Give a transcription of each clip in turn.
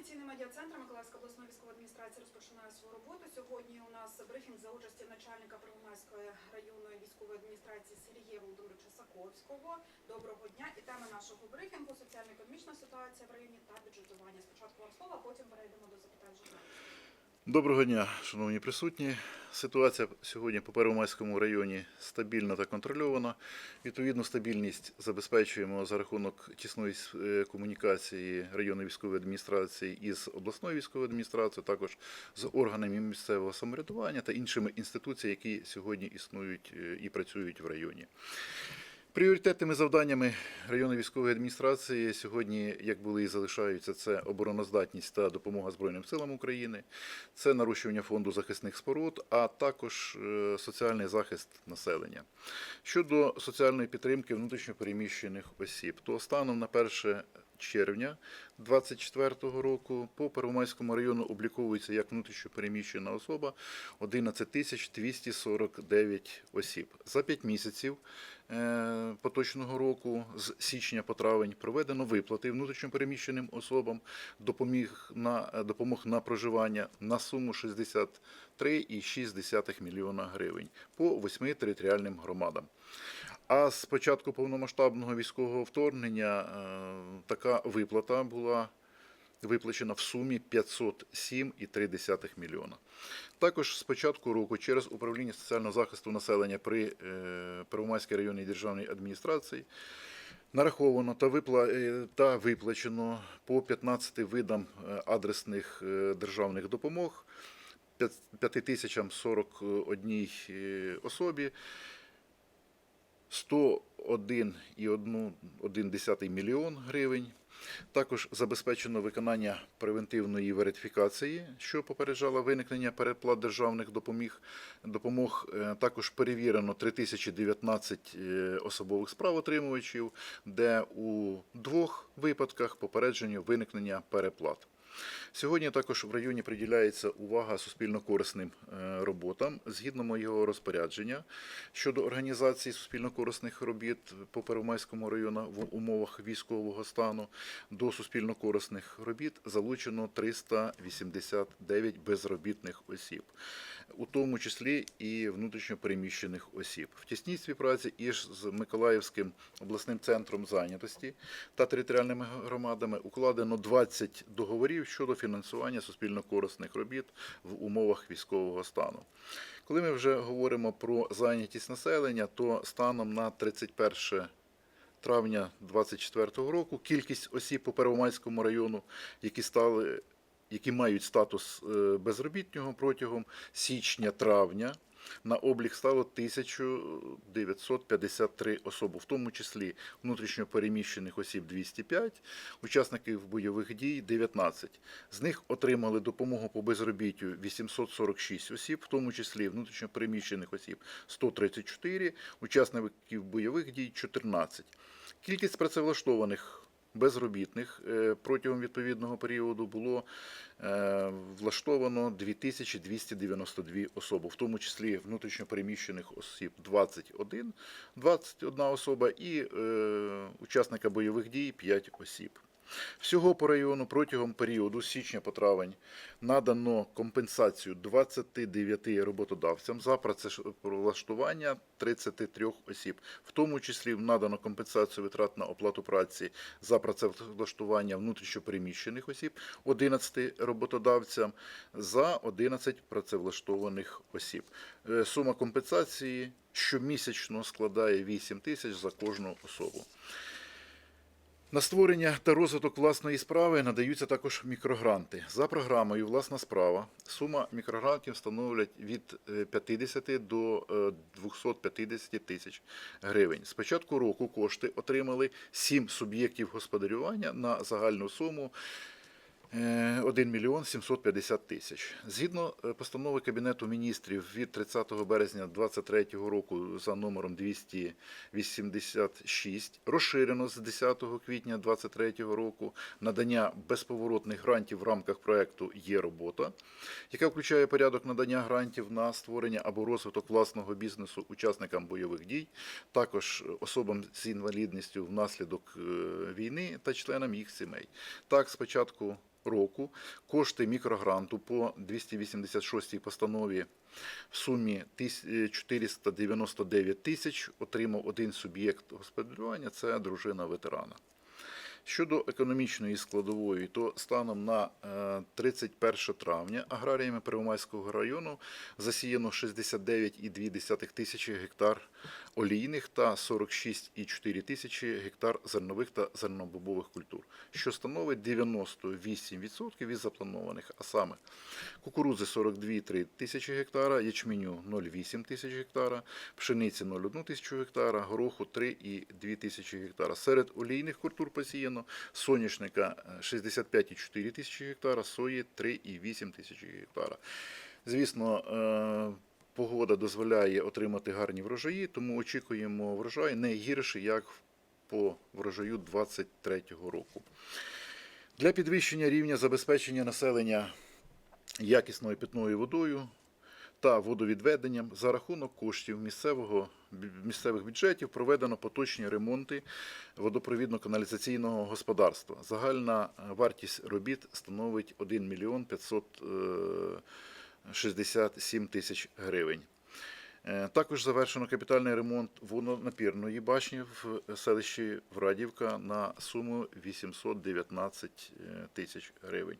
офіційний медіа-центр Миколаївської обласної військової адміністрації розпочинає свою роботу. Сьогодні у нас брифінг за участі начальника Первомайської районної військової адміністрації Сергія Володимировича Саковського. Доброго дня і тема нашого брифінгу соціально-економічна ситуація в районі та бюджетування. Спочатку вам слово, а потім перейдемо до запитань журналістів. Доброго дня, шановні присутні. Ситуація сьогодні по Первомайському районі стабільна та контрольована. Відповідну стабільність забезпечуємо за рахунок тісної е, комунікації районної військової адміністрації із обласною військовою адміністрацією, також з органами місцевого самоврядування та іншими інституціями, які сьогодні існують е, і працюють в районі. Пріоритетними завданнями районної військової адміністрації сьогодні, як були і залишаються, це обороноздатність та допомога Збройним силам України, це нарощування фонду захисних споруд, а також е, соціальний захист населення. Щодо соціальної підтримки внутрішньопереміщених осіб, то станом на 1 червня 2024 року по Первомайському району обліковується як внутрішньопереміщена особа 11 тисяч 249 осіб. За 5 місяців е, поточного року з січня по травень проведено виплати внутрішньопереміщеним особам допоміг на, е, допомог на проживання на суму 63,6 мільйона гривень по восьми територіальним громадам. А з початку повномасштабного військового вторгнення е, така виплата була виплачена в сумі 507,3 мільйона. Також з початку року через управління соціального захисту населення при е, Первомайській районній державній адміністрації нараховано та, е, виплачено по 15 видам адресних державних допомог 5041 е, особі. 101,1 мільйон гривень. Також забезпечено виконання превентивної верифікації, що попереджало виникнення переплат державних допоміг. допомог. Е, Також перевірено 3019 е, особових справотримувачів, де у двох випадках попереджено виникнення переплат. Сьогодні також в районі приділяється увага суспільно-корисним е, роботам згідно моєго розпорядження щодо організації суспільно-корисних робіт по Первомайському району в умовах військового стану. До суспільно-корисних робіт залучено 389 безробітних осіб, у тому числі і внутрішньопереміщених осіб. В тісній співпраці із з Миколаївським обласним центром зайнятості та територіальними громадами укладено 20 договорів щодо фінансування суспільно-корисних робіт в умовах військового стану. Коли ми вже говоримо про зайнятість населення, то станом на 31 травня 2024 року кількість осіб по Первомайському району, які стали які мають статус е, безробітнього протягом січня-травня, на облік стало 1953 особи, в тому числі внутрішньопереміщених осіб 205, учасників бойових дій 19. З них отримали допомогу по безробіттю 846 осіб, в тому числі внутрішньопереміщених осіб 134, учасників бойових дій 14. Кількість працевлаштованих безробітних е, протягом відповідного періоду було е, влаштовано 2292 особи, в тому числі внутрішньопереміщених осіб 21, 21 особа і е, учасника бойових дій 5 осіб. Всього по району протягом періоду з січня по травень надано компенсацію 29 роботодавцям за працевлаштування 33 осіб, в тому числі надано компенсацію витрат на оплату праці за працевлаштування внутрішньопереміщених осіб 11 роботодавцям за 11 працевлаштованих осіб. Е, Сума компенсації щомісячно складає 8 тисяч за кожну особу. На створення та розвиток власної справи надаються також мікрогранти. За програмою Власна справа сума мікрогрантів становлять від е, 50 до е, 250 тисяч гривень. З початку року кошти отримали 7 суб'єктів господарювання на загальну суму Е, 1 мільйон 750 тисяч. Згідно е, постанови Кабінету міністрів від 30 березня 2023 року за номером 286 розширено з 10 квітня 2023 року надання безповоротних грантів в рамках проекту Є робота, яка включає порядок надання грантів на створення або розвиток власного бізнесу учасникам бойових дій, також особам з інвалідністю внаслідок е, війни та членам їх сімей. Так, спочатку року кошти мікрогранту по 286 постанові в сумі е, 499 тисяч отримав один суб'єкт господарювання це дружина ветерана. Щодо економічної складової, то станом на е, 31 травня аграріями Первомайського району засіяно 69,2 тисячі гектар олійних та 46,4 тисячі гектар зернових та зернобобових культур, що становить 98% від запланованих, а саме кукурудзи 42,3 тисячі гектара, ячменю 0,8 тисяч гектара, пшениці 0,1 тисячу гектара, гороху 3,2 тисячі гектара. Серед олійних культур посіяно соняшника е, 65,4 тисячі гектара, сої 3,8 тисячі гектара. Звісно, е, погода дозволяє отримати гарні врожаї, тому очікуємо врожай не гірший, як по врожаю 2023 року. Для підвищення рівня забезпечення населення якісною питною водою та водовідведенням за рахунок коштів місцевого, місцевих бюджетів проведено поточні ремонти водопровідно-каналізаційного господарства. Загальна вартість робіт становить 1 мільйон 567 тисяч гривень. Е, Також завершено капітальний ремонт водонапірної башні в селищі Врадівка на суму 819 е, тисяч гривень.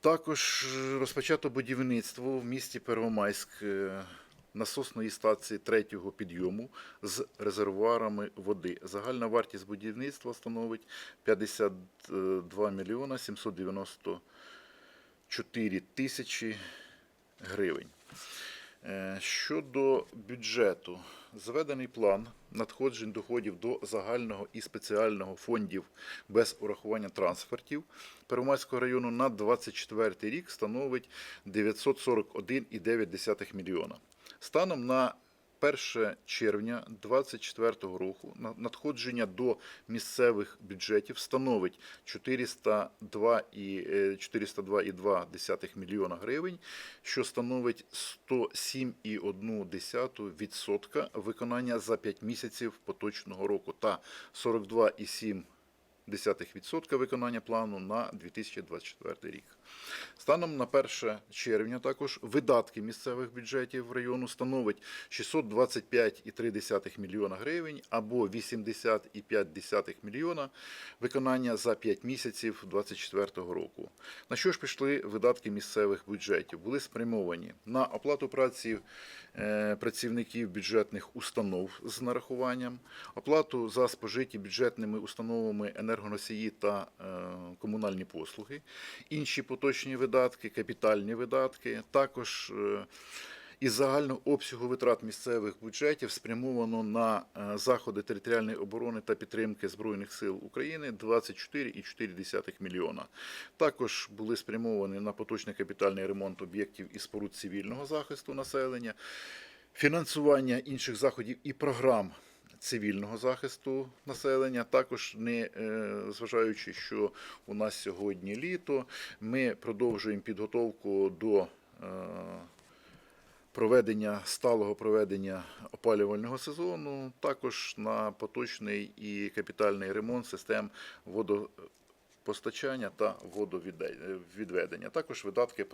Також розпочато будівництво в місті Первомайськ е, насосної станції третього підйому з резервуарами води. Загальна вартість будівництва становить 52 мільйона 794 тисячі гривень. Е, Щодо бюджету, зведений план надходжень доходів до загального і спеціального фондів без урахування трансфертів Первомайського району на 24 рік становить 941,9 мільйона. Станом на 1 червня 2024 року на- надходження до місцевих бюджетів становить 402 і, е, 402,2 мільйона гривень, що становить 107,1% виконання за 5 місяців поточного року та 42,7% виконання плану на 2024 рік. Станом на 1 червня також видатки місцевих бюджетів району становить 625,3 мільйона гривень або 80,5 мільйона виконання за 5 місяців 2024 року. На що ж пішли видатки місцевих бюджетів? Були спрямовані на оплату праці е, працівників бюджетних установ з нарахуванням, оплату за спожиті бюджетними установами енергоносії та е, комунальні послуги, інші поточні видатки, капітальні видатки, також е, із загального обсягу витрат місцевих бюджетів спрямовано на е, заходи територіальної оборони та підтримки Збройних сил України 24,4 мільйона. Також були спрямовані на поточний капітальний ремонт об'єктів і споруд цивільного захисту населення, фінансування інших заходів і програм. Цивільного захисту населення, також не е, зважаючи, що у нас сьогодні літо, ми продовжуємо підготовку до е, проведення сталого проведення опалювального сезону, також на поточний і капітальний ремонт систем водопостачання та водовідведення, також видатки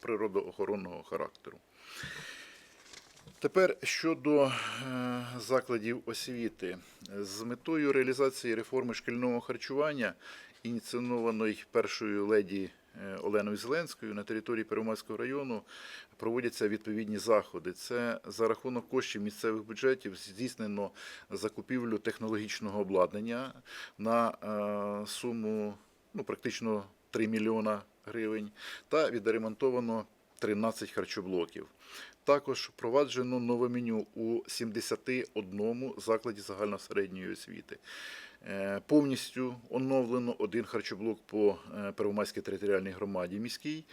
природоохоронного характеру. Тепер щодо е, закладів освіти. З метою реалізації реформи шкільного харчування, ініційованої першою леді е, Оленою Зеленською на території Первомайського району, проводяться відповідні заходи. Це за рахунок коштів місцевих бюджетів здійснено закупівлю технологічного обладнання на е, суму ну, практично 3 мільйона гривень та відремонтовано 13 харчоблоків. Також впроваджено нове меню у 71 закладі загальносередньої освіти. Е, Повністю оновлено один харчоблок по е, Первомайській територіальній громаді міській.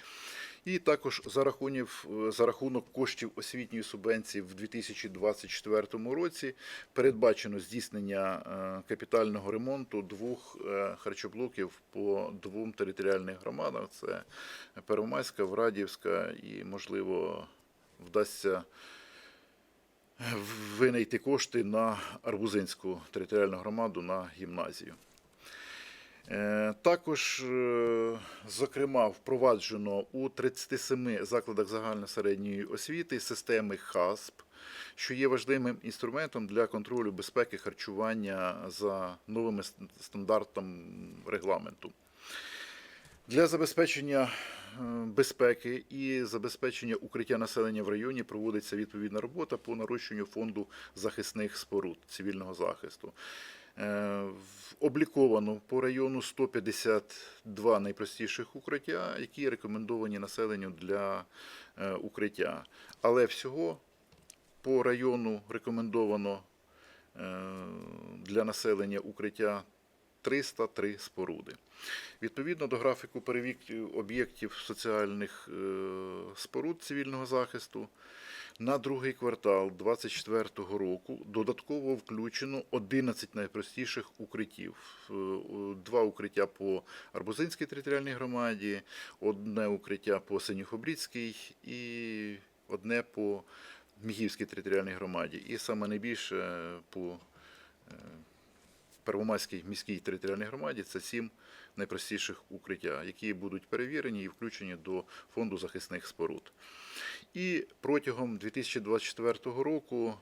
І також за, рахунів, за рахунок коштів освітньої субвенції в 2024 році передбачено здійснення е, капітального ремонту двох е, харчоблоків по двом територіальних громадам. Це Первомайська, Врадівська і, можливо, вдасться винайти кошти на Арбузинську територіальну громаду на гімназію. Е, Також, е, зокрема, впроваджено у 37 закладах загальної середньої освіти системи ХАСП, що є важливим інструментом для контролю безпеки харчування за новими стандартами регламенту. Для забезпечення е, безпеки і забезпечення укриття населення в районі проводиться відповідна робота по нарощенню фонду захисних споруд цивільного захисту. Е, Обліковано по району 152 найпростіших укриття, які рекомендовані населенню для е, укриття. Але всього по району рекомендовано для населення укриття 303 споруди. Відповідно до графіку перевірки об'єктів соціальних е, споруд цивільного захисту, на другий квартал 2024 року додатково включено 11 найпростіших укриттів. Е, Два укриття по Арбузинській територіальній громаді, одне укриття по Синюхобрідській і одне по Мігівській територіальній громаді. І саме найбільше по е, Первомайській міській територіальній громаді це сім найпростіших укриття, які будуть перевірені і включені до фонду захисних споруд. І протягом 2024 року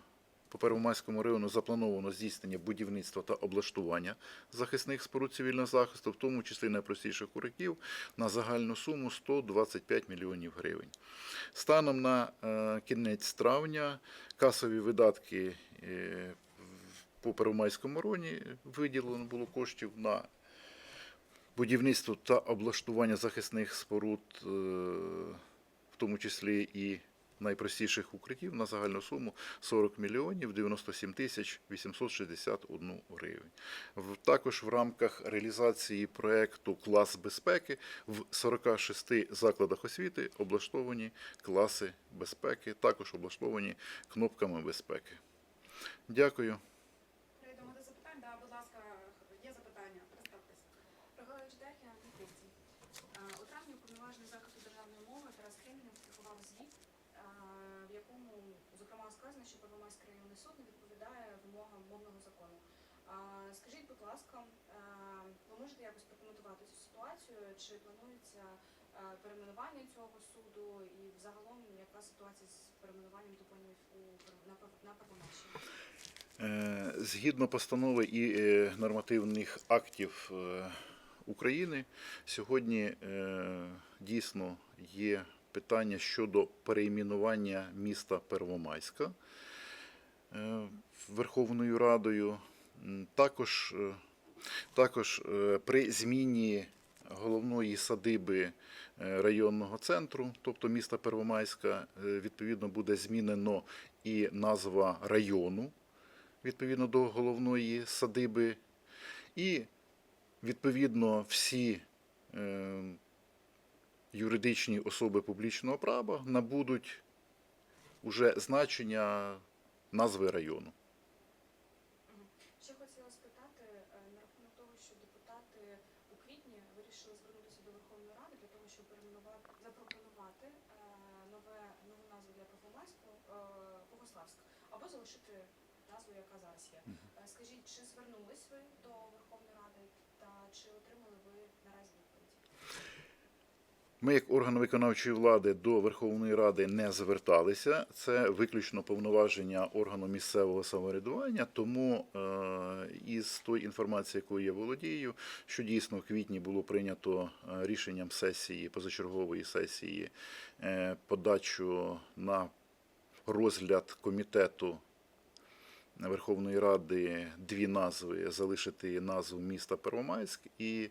по Первомайському району заплановано здійснення будівництва та облаштування захисних споруд цивільного захисту, в тому числі найпростіших укриттів, на загальну суму 125 мільйонів гривень. Станом на е, кінець травня касові видатки е, по Первомайському районі виділено було коштів на будівництво та облаштування захисних споруд, е, в тому числі і найпростіших укриттів на загальну суму 40 мільйонів 97 тисяч 861 гривень. Також в рамках реалізації проекту Клас безпеки в 46 закладах освіти облаштовані класи безпеки, також облаштовані кнопками безпеки. Дякую. Перейдемо до запитань. Да, будь ласка, є запитання. Представтеся. Григорович Дахія, Микитці. У травні уповноважений захисту державної мови Тарас Кремінь опублікував звіт, в якому, зокрема, сказано, що Первомайський районний суд не відповідає вимогам мовного закону. Скажіть, будь ласка, ви можете якось прокоментувати цю ситуацію? Чи планується а, перейменування цього суду і взагалом яка ситуація з перейменуванням топонімів на Первомайщині? Е, Згідно постанови і е, нормативних актів е, України, сьогодні е, дійсно є питання щодо перейменування міста Первомайська е, Верховною Радою. Також, е, також при зміні головної садиби районного центру, тобто міста Первомайська, відповідно буде змінено і назва району відповідно до головної садиби. І відповідно всі е, юридичні особи публічного права набудуть уже значення назви району. Ще хотіла спитати е, на рахунок того, що депутати у квітні вирішили звернутися до Верховної Ради для того, щоб перейменувати, запропонувати е, нове нову назву для Первомайського е, Богославськ, або залишити назву, яка зараз є. Скажіть, чи звернулись ви до Верховної Ради та чи отримали ви наразі відповідь? Ми, як орган виконавчої влади, до Верховної Ради не зверталися. Це виключно повноваження органу місцевого самоврядування. Тому е, із тої інформації, якою я володію, що дійсно в квітні було прийнято е, рішенням сесії, позачергової сесії, е, подачу на розгляд комітету Верховної Ради дві назви залишити назву міста Первомайськ і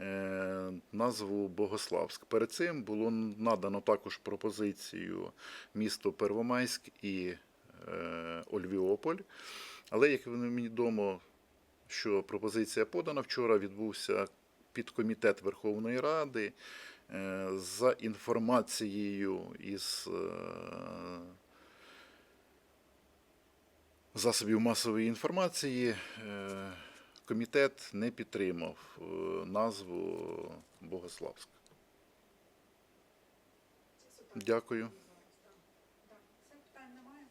е, назву Богославськ. Перед цим було надано також пропозицію місто Первомайськ і е, Ольвіополь. Але, як мені відомо, що пропозиція подана, вчора відбувся підкомітет Верховної Ради. Е, За інформацією із е, засобів масової інформації, е, комітет не підтримав е, назву Богославськ. Дякую. Все питань немає.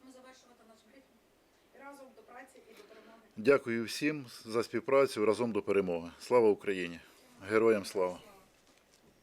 Тому завершувати наш брифінг. Разом до праці і до перемоги. Дякую всім за співпрацю разом до перемоги. Слава Україні! Героям слава!